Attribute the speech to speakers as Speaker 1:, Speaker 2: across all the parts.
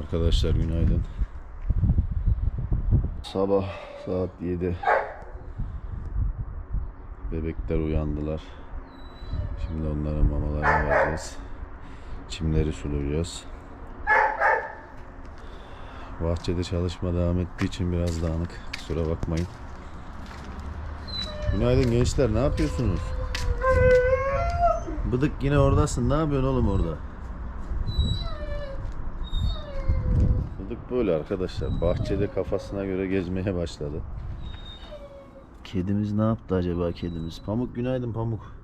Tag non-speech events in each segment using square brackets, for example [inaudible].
Speaker 1: Arkadaşlar günaydın. Sabah saat 7. Bebekler uyandılar. Şimdi onlara mamalarını vereceğiz. Çimleri sulayacağız. Bahçede çalışma devam ettiği için biraz dağınık. Kusura bakmayın. Günaydın gençler. Ne yapıyorsunuz? Bıdık yine oradasın. Ne yapıyorsun oğlum orada? Bıdık böyle arkadaşlar. Bahçede kafasına göre gezmeye başladı. Kedimiz ne yaptı acaba kedimiz? Pamuk günaydın Pamuk.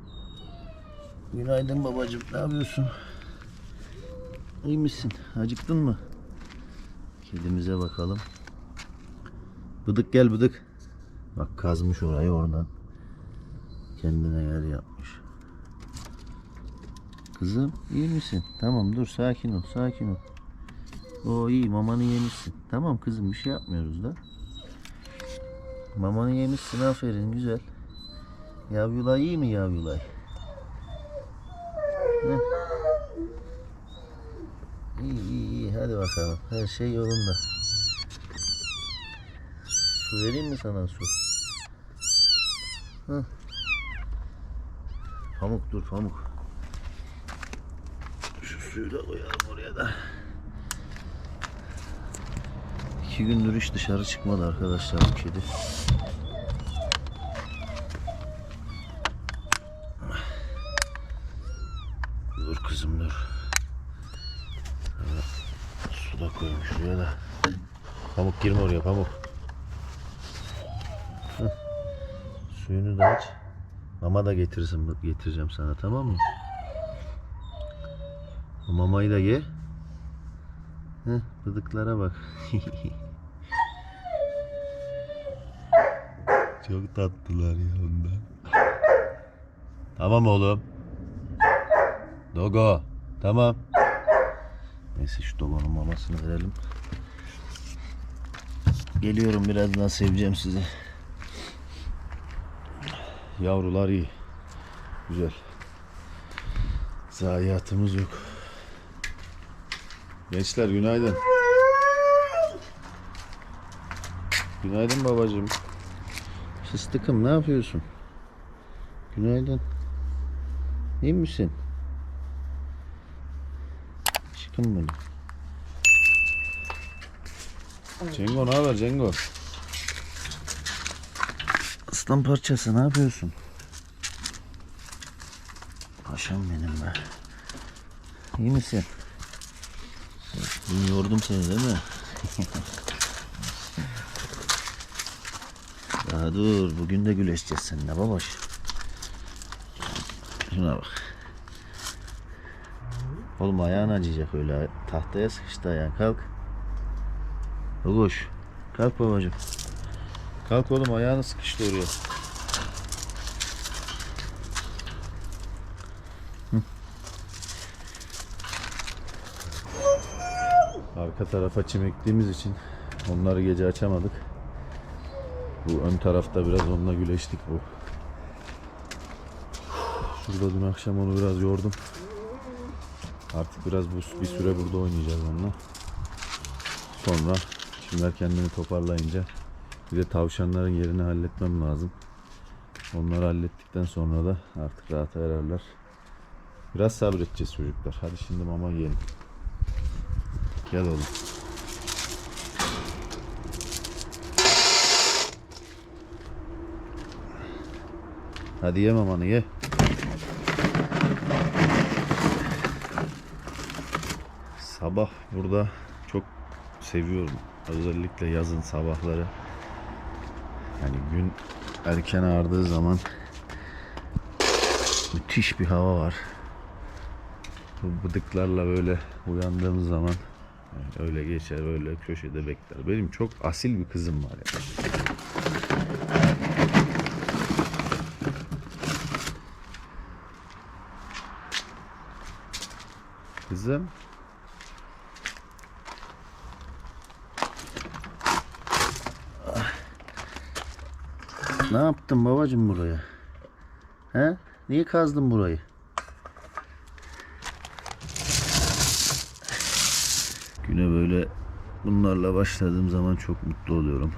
Speaker 1: Günaydın babacığım. Ne yapıyorsun? İyi misin? Acıktın mı? Kedimize bakalım. Bıdık gel bıdık. Bak kazmış orayı oradan. Kendine yer yapmış. Kızım iyi misin? Tamam dur sakin ol sakin ol. O iyi mamanı yemişsin. Tamam kızım bir şey yapmıyoruz da. Mamanı yemişsin aferin güzel. Yavyulay iyi mi yavyulay? Heh. İyi iyi iyi hadi bakalım her şey yolunda. Su vereyim mi sana su? Heh. Pamuk dur pamuk. Şu suyu da koyalım oraya da. İki gündür hiç dışarı çıkmadı arkadaşlar bu kedi. Dur kızım dur. Evet, Su da koymuş şuraya da. Pamuk girme oraya pamuk. Suyunu da aç. Mama da getirsin getireceğim sana tamam mı? Mamayı da ye. Heh, bıdıklara bak. [laughs] Çok tatlılar ya ondan. Tamam oğlum. Dogo. Tamam. Neyse şu Dogo'nun mamasını verelim. Geliyorum birazdan seveceğim sizi. Yavrular iyi. Güzel. Zayiatımız yok. Gençler günaydın. Günaydın babacığım. Fıstıkım ne yapıyorsun? Günaydın. İyi misin? Çıkın benim. Cengo ne haber Cengo? Aslan parçası ne yapıyorsun? Paşam benim be. İyi misin? Yordum seni değil mi? [laughs] Daha dur bugün de güleşeceğiz seninle babaş. Şuna bak. Oğlum ayağın acıyacak öyle. Tahtaya sıkıştı ayağın. Kalk. Oğuş. Kalk babacığım. Kalk oğlum ayağını sıkıştı oraya. Arka tarafa çim ektiğimiz için onları gece açamadık. Bu ön tarafta biraz onunla güleştik bu. Şurada dün akşam onu biraz yordum. Artık biraz bu bir süre burada oynayacağız onunla. Sonra çimler kendini toparlayınca bir de tavşanların yerini halletmem lazım. Onları hallettikten sonra da artık rahata ererler. Biraz sabredeceğiz çocuklar. Hadi şimdi mama yiyelim. Gel oğlum. Hadi ye mamanı ye. Sabah burada çok seviyorum. Özellikle yazın sabahları. Yani gün erken ağardığı zaman müthiş bir hava var. Bu bıdıklarla böyle uyandığımız zaman yani öyle geçer öyle köşede bekler. Benim çok asil bir kızım var ya. Kızım. Ne yaptın babacığım buraya? He? Niye kazdın burayı? Güne böyle bunlarla başladığım zaman çok mutlu oluyorum.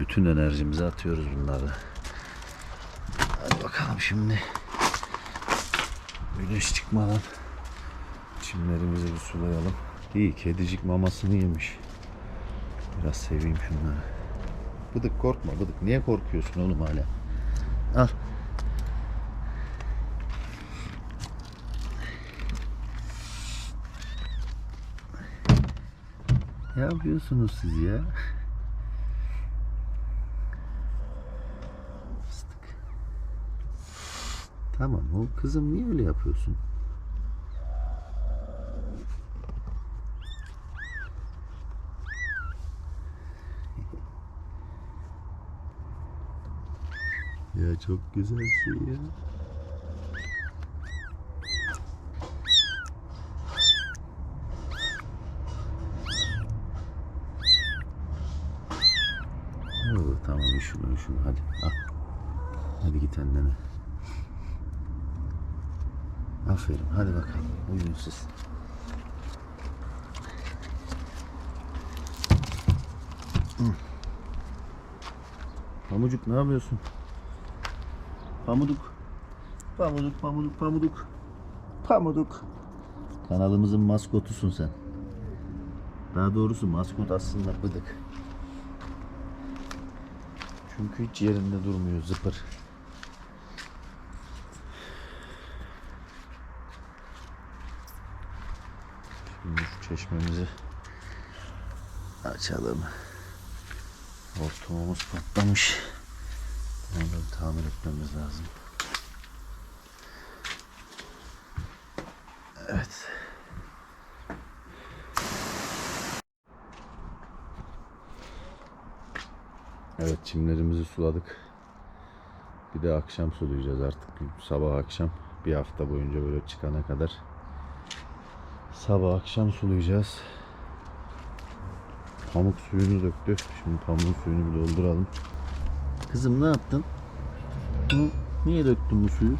Speaker 1: Bütün enerjimizi atıyoruz bunlarla. Hadi bakalım şimdi. Güneş çıkmadan çimlerimizi bir sulayalım. İyi kedicik mamasını yemiş. Biraz seveyim şunları. Bıdık korkma bıdık. Niye korkuyorsun oğlum hala? Al. Ne yapıyorsunuz siz ya? Fıstık. Tamam o kızım niye öyle yapıyorsun? Çok güzelsin ya. Oo, tamam üşüme üşüme hadi al. Hadi git annene. Aferin hadi bakalım uyuyun siz. Pamucuk ne yapıyorsun? Pamuduk. Pamuduk, pamuduk, pamuduk. Pamuduk. Kanalımızın maskotusun sen. Daha doğrusu maskot aslında bıdık. Çünkü hiç yerinde durmuyor zıpır. Şimdi şu çeşmemizi açalım. Hortumumuz patlamış. Bir tamir etmemiz lazım. Evet. Evet çimlerimizi suladık. Bir de akşam sulayacağız artık. Sabah akşam bir hafta boyunca böyle çıkana kadar sabah akşam sulayacağız. Pamuk suyunu döktü. Şimdi pamuğun suyunu bir dolduralım. Kızım ne yaptın? Hı? Niye döktün bu suyu?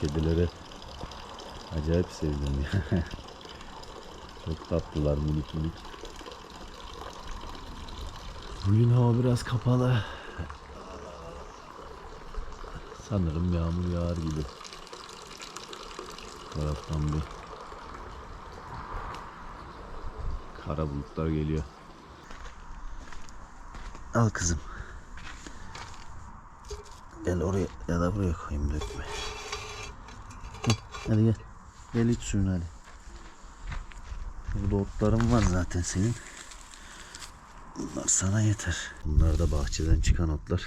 Speaker 1: Kedileri acayip sevdim ya. [laughs] Çok tatlılar minik minik. Bugün hava biraz kapalı. Sanırım yağmur yağar gibi. Bu taraftan bir kara bulutlar geliyor. Al kızım. Gel oraya ya da buraya koyayım dökme. Hadi gel. Gel iç suyunu hadi. Burada otların var zaten senin. Bunlar sana yeter. Bunlar da bahçeden çıkan otlar.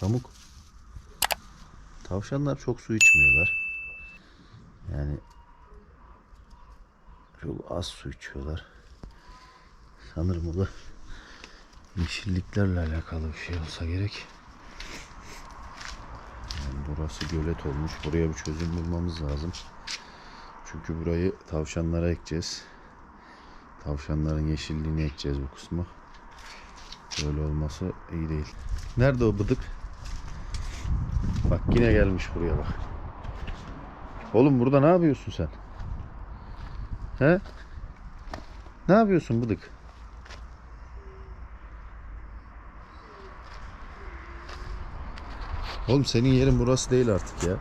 Speaker 1: Pamuk. Tavşanlar çok su içmiyorlar. Yani çok az su içiyorlar. Sanırım o da yeşilliklerle alakalı bir şey olsa gerek. Yani burası gölet olmuş. Buraya bir çözüm bulmamız lazım. Çünkü burayı tavşanlara ekeceğiz. Tavşanların yeşilliğini ekeceğiz bu kısmı. Böyle olması iyi değil. Nerede o bıdık? Bak yine gelmiş buraya bak. Oğlum burada ne yapıyorsun sen? He? Ne yapıyorsun bıdık? Oğlum senin yerin burası değil artık ya.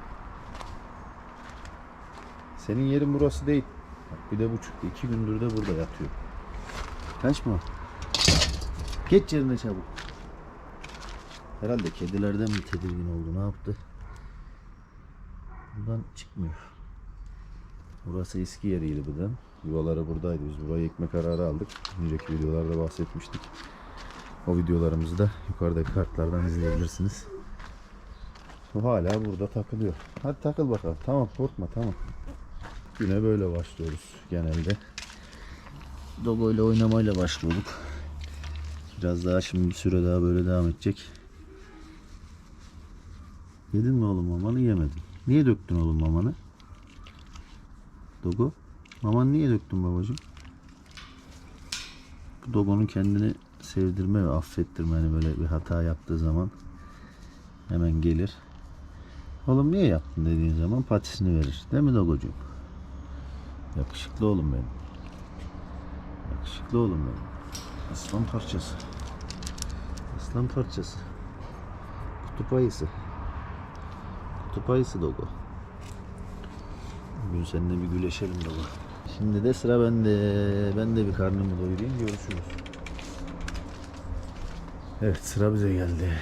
Speaker 1: Senin yerin burası değil. Bak bir de buçuk, iki gündür de burada yatıyor. Kaçma. Geç yerine çabuk. Herhalde kedilerden mi tedirgin oldu ne yaptı? Buradan çıkmıyor. Burası eski yeriydi buradan. Yuvaları buradaydı. Biz burayı ekme kararı aldık. Önceki videolarda bahsetmiştik. O videolarımızı da yukarıdaki kartlardan izleyebilirsiniz. O hala burada takılıyor. Hadi takıl bakalım. Tamam korkma tamam. Güne böyle başlıyoruz genelde. Dogo ile oynamayla başlıyorduk. Biraz daha şimdi bir süre daha böyle devam edecek. Yedin mi oğlum mamanı yemedin. Niye döktün oğlum mamanı? Dogo. Mamanı niye döktün babacığım? Bu Dogo'nun kendini sevdirme ve affettirme hani böyle bir hata yaptığı zaman hemen gelir. Oğlum niye yaptın dediğin zaman patisini verir. Değil mi Dogocuğum? Yakışıklı oğlum benim. Yakışıklı oğlum benim. Aslan parçası. Aslan parçası. Kutup ayısı. Kutup ayısı Dogo. Bugün seninle bir güleşelim Dogo. Şimdi de sıra bende. Ben de bir karnımı doyurayım görüşürüz. Evet sıra bize geldi.